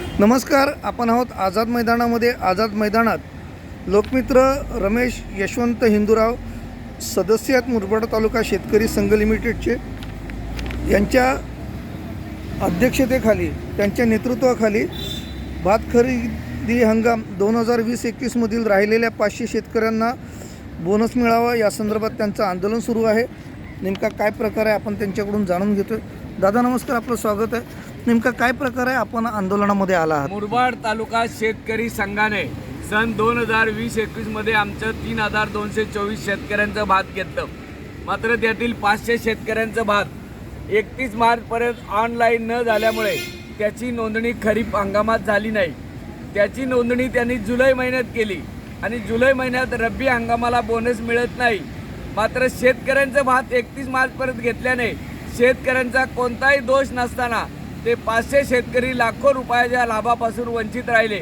नमस्कार आपण आहोत आझाद मैदानामध्ये. आझाद मैदानात लोकमित्र रमेश यशवंत हिंदूराव सदस्य आहेत मुरबाड तालुका शेतकरी संघ लिमिटेडचे. यांच्या अध्यक्षतेखाली त्यांच्या नेतृत्वाखाली भात खरेदी हंगाम दोन हजार वीस एकवीसमधील राहिलेल्या पाचशे शेतकऱ्यांना बोनस मिळावा या संदर्भात त्यांचं आंदोलन सुरू आहे. नेमका काय प्रकार आहे आपण त्यांच्याकडून जाणून घेतोय. दादा नमस्कार आपलं स्वागत आहे. नेमका काय प्रकार आहे? आपण आंदोलनामध्ये आला आहात. मुरबाड तालुका शेतकरी संघाने सन दोन हजार वीस एकवीसमध्ये आमचं तीन हजार दोनशे चोवीस शेतकऱ्यांचं भात घेतलं. मात्र त्यातील पाचशे शेतकऱ्यांचं भात एकतीस मार्चपर्यंत ऑनलाईन न झाल्यामुळे त्याची नोंदणी खरीप हंगामात झाली नाही. त्याची नोंदणी त्यांनी जुलै महिन्यात केली आणि जुलै महिन्यात रब्बी हंगामाला बोनस मिळत नाही. मात्र शेतकऱ्यांचं भात एकतीस मार्चपर्यंत घेतल्याने शेतकऱ्यांचा कोणताही दोष नसताना ते पाचशे शेतकरी लाखो रुपयाच्या लाभापासून वंचित राहिले.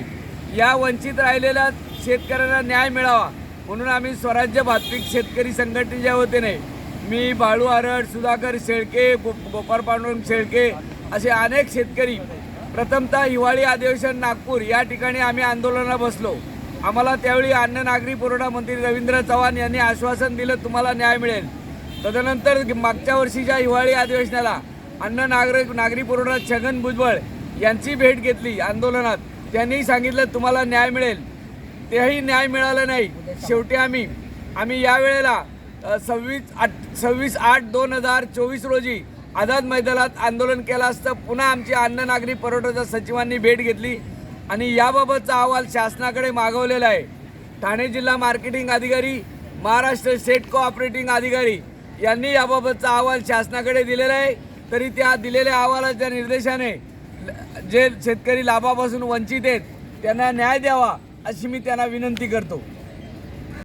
या वंचित राहिलेल्या शेतकऱ्यांना न्याय मिळावा म्हणून आम्ही स्वराज्य भातपीक शेतकरी संघटनेच्या वतीने मी बाळू आरड सुधाकर शेळके गो गोपाळ पांडुरंग शेळके असे अनेक शेतकरी प्रथमतः हिवाळी अधिवेशन नागपूर या ठिकाणी आम्ही आंदोलनाला बसलो. आम्हाला त्यावेळी अन्न नागरी पुरवठा मंत्री रवींद्र चव्हाण यांनी आश्वासन दिलं तुम्हाला न्याय मिळेल. तदनंतर मागच्या वर्षीच्या हिवाळी अधिवेशनाला अन्न नागरिक नागरी पुरवठा छगन भुजबळ यांची भेट घेतली आंदोलनात. त्यांनी सांगितलं तुम्हाला न्याय मिळेल. तेही न्याय मिळाला नाही. शेवटी आम्ही आम्ही यावेळेला सव्वीस आठ सव्वीस आठ दोन हजार चोवीस रोजी आझाद मैदानात आंदोलन केलं असतं. पुन्हा आमची अन्न नागरी पुरवठ्याच्या सचिवांनी भेट घेतली आणि याबाबतचा अहवाल शासनाकडे मागवलेला आहे. ठाणे जिल्हा मार्केटिंग अधिकारी महाराष्ट्र स्टेट कोऑपरेटिंग अधिकारी यांनी याबाबतचा अहवाल शासनाकडे दिलेला आहे. तरी त्या दिलेल्या अहवालाच्या निर्देशाने जे शेतकरी लाभापासून वंचित आहेत त्यांना न्याय द्यावा अशी मी त्यांना विनंती करतो.